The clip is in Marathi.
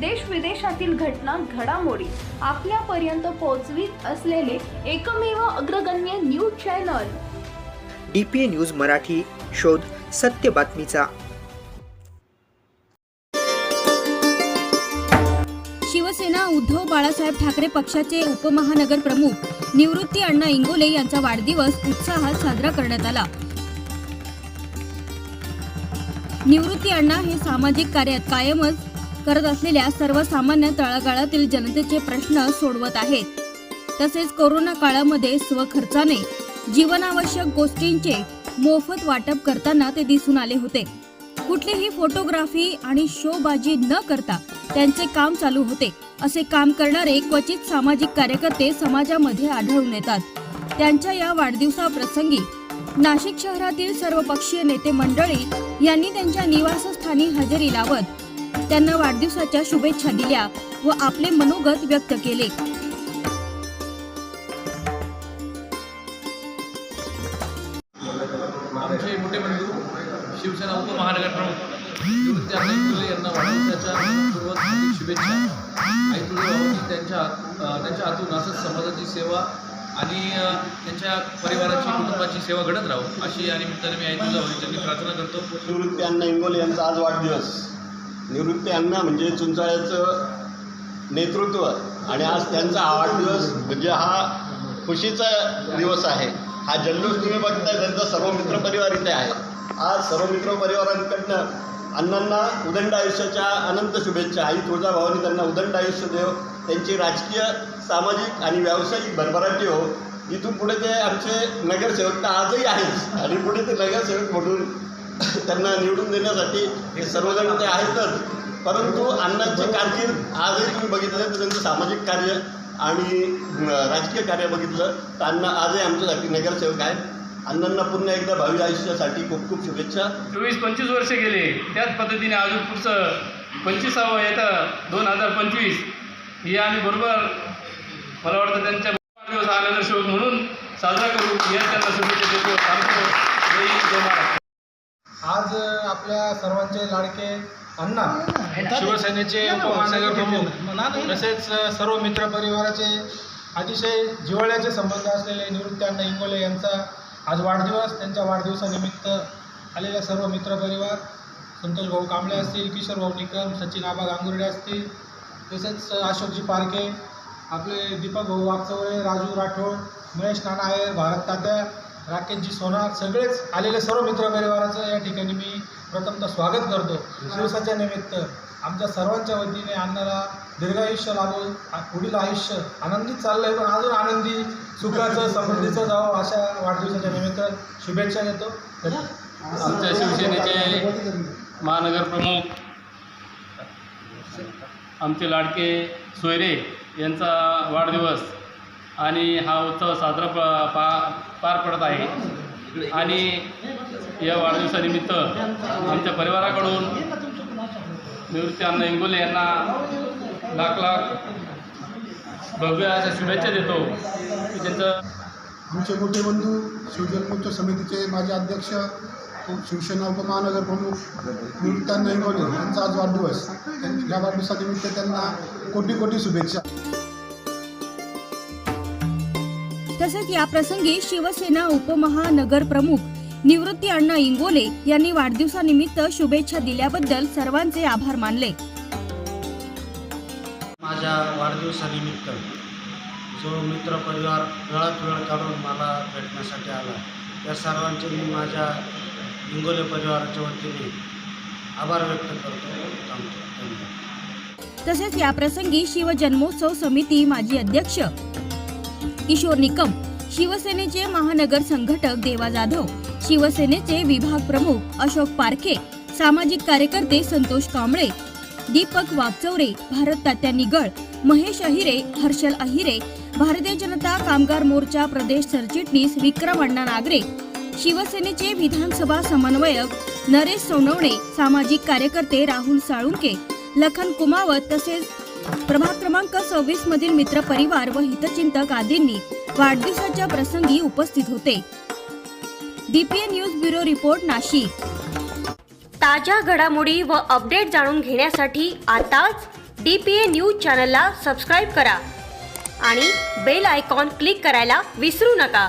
देश विदेशातील घटना घडामोडी आपल्यापर्यंत पोहोचवीत असलेले एकमेव अग्रगण्य news channel. D P A news Marathi शोध सत्य बातमीचा. शिवसेना उद्धव बाळासाहेब ठाकरे पक्षाचे उपमहानगर प्रमुख निवृत्ती अण्णा इंगोले यांचा वाढदिवस उत्साहात साजरा करण्यात आला. निवृत्ती अण्णा हे सामाजिक कार्यात कायमच करत असलेल्या सर्वसामान्य तळागाळातील जनतेचे प्रश्न सोडवत आहेत. तसेच कोरोना काळामध्ये स्वखर्चाने जीवनावश्यक गोष्टींचे मोफत वाटप करताना ते दिसून आले होते. कुठलीही फोटोग्राफी आणि शोबाजी न करता त्यांचे काम चालू होते. असे काम करणारे क्वचित सामाजिक कार्यकर्ते समाजामध्ये आढळून येतात. त्यांच्या या वाढदिवसाप्रसंगी नाशिक शहरातील सर्व पक्षीय नेते मंडळी यांनी त्यांच्या निवासस्थानी हजेरी लावत त्यांना वाढदिवसाच्या शुभेच्छा दिल्या व आपले मनोगत व्यक्त केले. आमचे मोठे बंधू शिवसेना यांना वाढदिवसाच्या शुभेच्छा. आई तुळजाभवानी त्यांच्या त्यांच्या हातून असंच समाजाची सेवा आणि त्यांच्या परिवाराची कुटुंबाची सेवा घडत राहू अशी या निमित्ताने मी आई तुळजाभवानीच्या प्रार्थना करतो. निवृत्ती अण्णा इंगोले यांचा आज वाढदिवस. निवृत्ती अण्णा म्हणजे चुंचाळ्याचं नेतृत्व आणि आज त्यांचा आठ दिवस म्हणजे हा खुशीचा दिवस आहे. हा जल्लोष तुम्ही बघताय त्यांचा सर्व मित्रपरिवार इथे आहे. आज सर्व मित्रपरिवारांकडनं अण्णांना उदंड आयुष्याच्या अनंत शुभेच्छा. आई तुळजाभावानी त्यांना उदंड आयुष्य देव. त्यांची राजकीय सामाजिक आणि व्यावसायिक भरभराटी हो. इथून पुढे ते आमचे नगरसेवक तर आजही आहेच आणि पुढे ते नगरसेवक म्हणून त्यांना निवडून देण्यासाठी हे सर्वजण ते आहेतच. परंतु अण्णांची कारकीर्द आजही तुम्ही बघितलं तर त्यांचं सामाजिक कार्य आणि राजकीय कार्य बघितलं तर अण्णा आजही आमच्यासाठी नगरसेवक आहेत. अण्णांना पुन्हा एकदा भावी आयुष्यासाठी खूप खूप शुभेच्छा. चोवीस पंचवीस वर्ष गेले. त्याच पद्धतीने अजून पुढचं पंचवीसावं येतं दोन हजार पंचवीस. हे आम्ही बरोबर मला वाटतं त्यांच्या दिवस हा शोक म्हणून साजरा करू या त्यांना शुभेच्छा देतो. थांबतो जय महाराष्ट्र. आज आपल्या सर्वांचे लाडके अण्णा शिवसेनेचे उपमहानगर प्रमुख तसेच सर्व मित्र परिवाराचे अतिशय जिव्हाळ्याचे संबंध असलेले निवृत्ती अण्णा इंगोले यांचा आज वाढदिवस. त्यांच्या वाढदिवसानिमित्त आलेल्या सर्व मित्रपरिवार संतोष भाऊ कांबळे असतील किशोर भाऊ निकम सचिन आबा गांगुर्डे असतील तसेच अशोकजी पारखे आपले दीपक भाऊ वागचौरे राजू राठोड महेश नाना आयर भारत तात्या राकेशजी सोनार सगळेच आलेले सर्व मित्रपरिवाराचं या ठिकाणी मी प्रथमतः स्वागत करतो. दिवसाच्या निमित्त आमच्या सर्वांच्या वतीने अण्णाला दीर्घायुष्य लाभो पुढील आयुष्य आनंदीत चाललं आहे पण अजून आनंदी सुखाचं समृद्धीचं जावं अशा वाढदिवसाच्या निमित्त शुभेच्छा देतो. आमच्या शिवसेनेचे महानगर प्रमुख आमचे लाडके सोयरे यांचा वाढदिवस आणि हा उत्सव साजरा प पा पार पडत आहे. आणि या वाढदिवसानिमित्त आमच्या परिवाराकडून निवृत्ती अण्णा इंगोले यांना लाख लाख भव्य अशा शुभेच्छा देतो. की त्यांचं आमचे मोठे बंधू शिवजन्मोत्सव समितीचे माझे अध्यक्ष शिवसेना उपमहानगर प्रमुख निवृत्तांना इंगोले यांचा आज वाढदिवस. त्यां- या वाढदिवसानिमित्त त्यांना कोटी कोटी शुभेच्छा. तसेच या प्रसंगी शिवसेना उपमहानगर प्रमुख निवृत्ती अण्णा इंगोले यांनी वाढदिवसानिमित्त शुभेच्छा दिल्याबद्दल सर्वांचे आभार मानले. माझ्या वाढदिवसानिमित्त जो मित्रपरिवार वेळात वेळ काढून मला भेटण्यासाठी आला त्या सर्वांचे मी माझ्या इंगोले परिवाराच्या वतीने आभार व्यक्त करतो तसेच या प्रसंगी शिवजन्मोत्सव समिती माजी अध्यक्ष किशोर निकम शिवसेनेचे महानगर संघटक देवा जाधव शिवसेनेचे विभाग प्रमुख अशोक पारखे सामाजिक कार्यकर्ते संतोष कांबळे दीपक वागचौरे भारत तात्या निगळ महेश अहिरे हर्षल अहिरे भारतीय जनता कामगार मोर्चा प्रदेश सरचिटणीस विक्रम अण्णा नागरे शिवसेनेचे विधानसभा समन्वयक नरेश सोनवणे सामाजिक कार्यकर्ते राहुल साळुंके लखन कुमावत तसेच प्रभाग क्रमांक सव्वीस मधील मित्र परिवार व हितचिंतक आदींनी वाढदिवसाच्या प्रसंगी उपस्थित होते. DPA news bureau report Nashik. ताज्या घडामोडी व अपडेट जाणून घेण्यासाठी आताच डी पी ए न्यूज चॅनलला सबस्क्राईब करा आणि बेल आयकॉन क्लिक करायला विसरू नका.